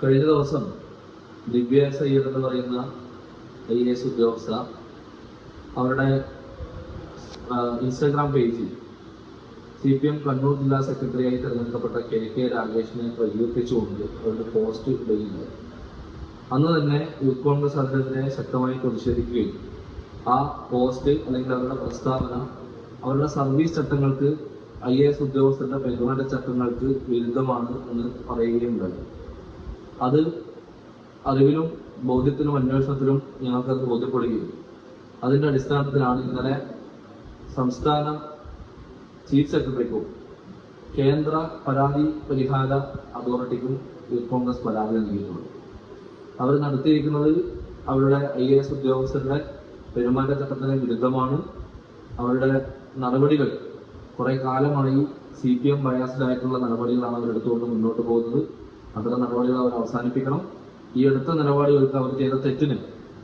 കഴിഞ്ഞ ദിവസം ദിവ്യ സയ്യദ് എന്ന് പറയുന്ന ഐ എസ് ഉദ്യോഗസ്ഥ അവരുടെ ഇൻസ്റ്റാഗ്രാം പേജിൽ സി പി എം കണ്ണൂർ ജില്ലാ സെക്രട്ടറിയായി തിരഞ്ഞെടുക്കപ്പെട്ട കെ കെ രാഗേഷിനെ പ്രകീർത്തിച്ചുകൊണ്ട് അവരുടെ പോസ്റ്റ് ഇടുകയുണ്ട് അന്ന് തന്നെ യൂത്ത് കോൺഗ്രസ് അതിനെതിരെ ശക്തമായി പ്രതിഷേധിക്കുകയും ആ പോസ്റ്റ് അല്ലെങ്കിൽ അവരുടെ പ്രസ്താവന അവരുടെ സർവീസ് ചട്ടങ്ങൾക്ക് ഐ എ എസ് ഉദ്യോഗസ്ഥരുടെ പെരുമാറ്റ ചട്ടങ്ങൾക്ക് വിരുദ്ധമാണ് എന്ന് പറയുകയുണ്ടായി. അത് അറിവിലും ബോധ്യത്തിലും അന്വേഷണത്തിലും ഞങ്ങൾക്കത് ബോധ്യപ്പെടുകയും അതിന്റെ അടിസ്ഥാനത്തിലാണ് ഇന്നലെ സംസ്ഥാന ചീഫ് സെക്രട്ടറിക്കും കേന്ദ്ര പരാതി പരിഹാര അതോറിറ്റിക്കും യൂത്ത് കോൺഗ്രസ് പരാതി നൽകിയിട്ടുള്ളത്. അവർ നടത്തിയിരിക്കുന്നത് അവരുടെ ഐ എ എസ് ഉദ്യോഗസ്ഥരുടെ പെരുമാറ്റച്ചട്ടത്തിന് വിരുദ്ധമാണ്. അവരുടെ നടപടികൾ കുറെ കാലമായി സി പി എം ബയാസ്ഡ് ആയിട്ടുള്ള നടപടികളാണ് അവർ എടുത്തുകൊണ്ട് മുന്നോട്ട് പോകുന്നത്. അത്തരം നടപടികൾ അവർ അവസാനിപ്പിക്കണം. ഈ എടുത്ത നിലപാടുകൾക്ക് അവർ ചെയ്ത തെറ്റിന്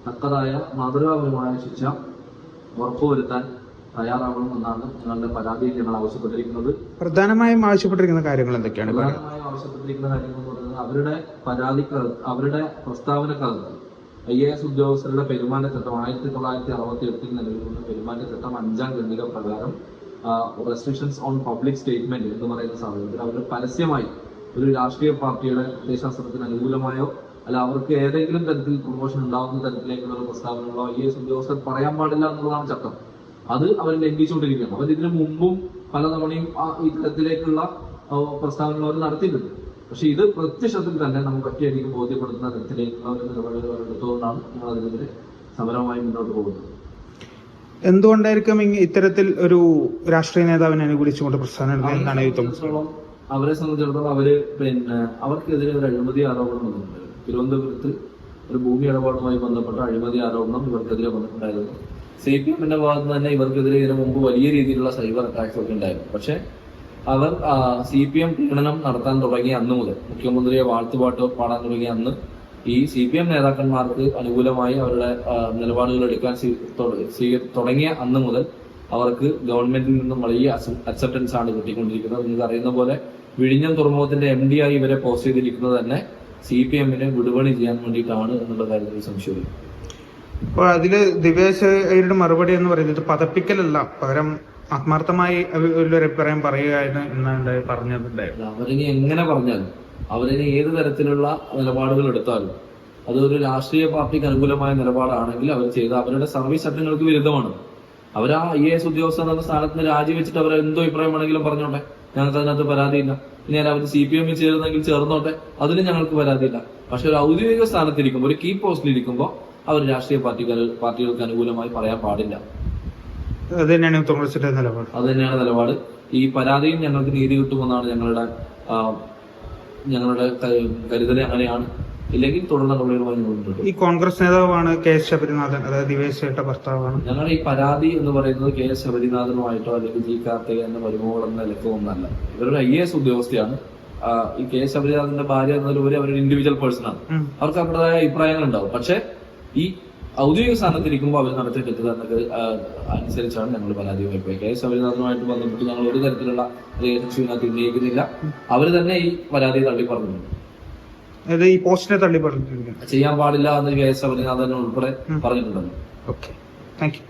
തക്കതായ മാതൃകാപരമായ ശിക്ഷ ഉറപ്പുവരുത്താൻ തയ്യാറാവണമെന്നാണ് ഞങ്ങളുടെ പരാതിയിൽ ഞങ്ങൾ ആവശ്യപ്പെട്ടിരിക്കുന്നത്. പ്രധാനമായും ആവശ്യപ്പെട്ടിരിക്കുന്ന കാര്യങ്ങൾ എന്തൊക്കെയാണ്? പ്രധാനമായും ആവശ്യപ്പെട്ടിരിക്കുന്ന കാര്യങ്ങൾ എന്ന് പറയുന്നത് അവരുടെ പരാതിക്കകത്ത് അവരുടെ പ്രസ്താവനക്കകത്ത് ഐ എ എസ് ഉദ്യോഗസ്ഥരുടെ പെരുമാറ്റച്ചട്ടം ആയിരത്തി തൊള്ളായിരത്തി അറുപത്തി എട്ടിൽ നിലവിലുള്ള പെരുമാറ്റച്ചട്ടം അഞ്ചാം ഖണ്ഡിക പ്രകാരം റെസ്ട്രിക്ഷൻസ് ഓൺ പബ്ലിക് സ്റ്റേറ്റ്മെന്റ് എന്ന് പറയുന്ന സാഹചര്യത്തിൽ അവർ പരസ്യമായി ഒരു രാഷ്ട്രീയ പാർട്ടിയുടെ ദേശാസ്ത്രത്തിന് അനുകൂലമായോ? അല്ല അവർക്ക് ഏതെങ്കിലും തരത്തിൽ പ്രൊമോഷൻ ഉണ്ടാകുന്ന തരത്തിലേക്കുള്ള ഒരു പ്രസ്താവനകളോ ഐ എസ് ഉദ്യോഗസ്ഥർ പറയാൻ പാടില്ല എന്നുള്ളതാണ് ചട്ടം. അത് അവർ ലംഘിച്ചുകൊണ്ടിരിക്കുകയാണ്. അവർ ഇതിനു മുമ്പും പലതവണയും ആ ഇത്തരത്തിലേക്കുള്ള പ്രസ്താവനകൾ അവർ നടത്തിയിട്ടുണ്ട്. പക്ഷെ ഇത് പ്രത്യക്ഷത്തിൽ തന്നെ നമുക്ക് ഒറ്റയടിക്ക് ബോധ്യപ്പെടുത്തുന്ന തരത്തിലേക്കുള്ള ഒരു നിലപാടുകൾ എടുത്തുകൊണ്ടാണ് നമ്മൾ അതിനെതിരെ സമരമായി മുന്നോട്ട് പോകുന്നത്. എന്തുകൊണ്ടായിരിക്കും ഇത്തരത്തിൽ ഒരു രാഷ്ട്രീയ നേതാവിനെ അനുകൂലിച്ചുകൊണ്ട് പ്രസ്ഥാനം അവരെ സംബന്ധിച്ചിടത്തോളം അവർ പിന്നെ അവർക്കെതിരെ ഒരു അഴിമതി ആരോപണം വന്നിട്ടുണ്ട്. തിരുവനന്തപുരത്ത് ഒരു ഭൂമി ഇടപാടുമായി ബന്ധപ്പെട്ട അഴിമതി ആരോപണം ഇവർക്കെതിരെ വന്നിട്ടുണ്ടായിരുന്നു. സി പി എമ്മിന്റെ ഭാഗത്ത് തന്നെ ഇവർക്കെതിരെ ഇതിനു മുമ്പ് വലിയ രീതിയിലുള്ള സൈബർ അറ്റാക്സ് ഒക്കെ ഉണ്ടായിരുന്നു. പക്ഷെ അവർ സി പി എം പീഡനം നടത്താൻ തുടങ്ങിയ അന്ന് മുതൽ മുഖ്യമന്ത്രിയെ വാഴ്ത്തുപാട്ട് പാടാൻ തുടങ്ങിയ അന്ന് ഈ സി പി എം നേതാക്കന്മാർക്ക് അനുകൂലമായി അവരുടെ നിലപാടുകൾ എടുക്കാൻ തുടങ്ങിയ അന്ന് മുതൽ അവർക്ക് ഗവൺമെന്റിൽ നിന്നും വലിയ അക്സെപ്റ്റൻസ് ആണ് കിട്ടിക്കൊണ്ടിരിക്കുന്നത്. നിങ്ങൾക്ക് അറിയുന്ന പോലെ വിഴിഞ്ഞം തുറമുഖത്തിന്റെ എം ഡി ആയി ഇവരെ പോസ്റ്റ് ചെയ്തിരിക്കുന്നത് തന്നെ സി പി എമ്മിനെ വിടുപണി ചെയ്യാൻ വേണ്ടിയിട്ടാണ് എന്നുള്ള കാര്യത്തിൽ സംശയമില്ല. അപ്പോൾ അതിൽ ദിവ്യാശയുടെ മറുപടി എന്ന് പറയുന്നത് പതപ്പിക്കലല്ല പകരം ആത്മാർത്ഥമായി ഒരു അഭിപ്രായം പറയുകയാണ് എന്നാണ് പറഞ്ഞിട്ടുണ്ടായത് അവരിനി എങ്ങനെ പറഞ്ഞാലും അവരിനി ഏത് തരത്തിലുള്ള നിലപാടുകൾ എടുത്താലും അതൊരു രാഷ്ട്രീയ പാർട്ടിക്ക് അനുകൂലമായ നിലപാടാണെങ്കിൽ അവർ ചെയ്ത അവരുടെ സർവീസ് ചട്ടങ്ങൾക്ക് വിരുദ്ധമാണ്. അവർ ആ ഐ എസ് ഉദ്യോഗസ്ഥൻ എന്ന സ്ഥാനത്ത് നിന്ന് രാജിവെച്ചിട്ട് അവരെ എന്തോ അഭിപ്രായം വേണമെങ്കിലും പറഞ്ഞോട്ടെ? ഞങ്ങൾക്ക് അതിനകത്ത് പരാതിയില്ല. ഇനി അവർ സി പി എമ്മിൽ ചേരുന്നെങ്കിൽ ചേർന്നോട്ടെ? അതിലും ഞങ്ങൾക്ക് പരാതിയില്ല. പക്ഷെ ഒരു ഔദ്യോഗിക സ്ഥാനത്തിരിക്കുമ്പോൾ ഒരു കീ പോസ്റ്റിൽ ഇരിക്കുമ്പോൾ അവർ രാഷ്ട്രീയ പാർട്ടികൾ പാർട്ടികൾക്ക് അനുകൂലമായി പറയാൻ പാടില്ല. അത് തന്നെയാണ് കോൺഗ്രസിന്റെ നിലപാട്. അത് തന്നെയാണ് നിലപാട്. ഈ പരാതിയും ഞങ്ങൾക്ക് നീതി കിട്ടുമെന്നാണ് ഞങ്ങളുടെ ഞങ്ങളുടെ കരുതൽ അങ്ങനെയാണ്. ഇല്ലെങ്കിൽ തുടർ നടപടികളുമായി മുന്നോട്ട് ഈ കോൺഗ്രസ് നേതാവാണ് കെ എസ് ശബരിനാഥൻ അതായത് ദിവ്യശയുടെ ഭർത്താവാണ്. ഞങ്ങളുടെ ഈ പരാതി എന്ന് പറയുന്നത് കെ എസ് ശബരിനാഥനുമായിട്ടോ അല്ലെങ്കിൽ ജി കാർത്തിക എന്ന നിലക്കോ ഒന്നല്ല. ഇവരൊരു ഐ എസ് ഉദ്യോഗസ്ഥയാണ്. ഈ കെ എസ് ശബരിനാഥന്റെ ഭാര്യ എന്നതിലുപരി അവരൊരു ഇൻഡിവിജ്വൽ പേഴ്സൺ ആണ്. അവർക്ക് അവരുടേതായ അഭിപ്രായങ്ങൾ ഉണ്ടാവും. പക്ഷെ ഈ ഔദ്യോഗിക സ്ഥാനത്തിരിക്കുമ്പോൾ അവർ നടത്തിയ തെറ്റിദ്ധാരണക്ക് അനുസരിച്ചാണ് ഞങ്ങൾ പരാതിയുമായി പോയി കെ എസ് ശബരിനാഥനുമായിട്ട് ബന്ധപ്പെട്ട് ഞങ്ങൾ ഒരു തരത്തിലുള്ള റിലേഷൻഷിപ്പ് ഇതിനകത്ത് ഉന്നയിക്കുന്നില്ല. അവർ തന്നെ ഈ പരാതി തള്ളി പറഞ്ഞിട്ടുണ്ട്. അതായത് ഈ പോസ്റ്റിനെ തള്ളി പറഞ്ഞിട്ടുണ്ട്. ചെയ്യാൻ പാടില്ല എന്ന് കെ എസ് ശബരിനാഥൻ ഉൾപ്പെടെ പറഞ്ഞിട്ടുണ്ടെന്ന് പറഞ്ഞിട്ടുണ്ടല്ലോ. Okay thank you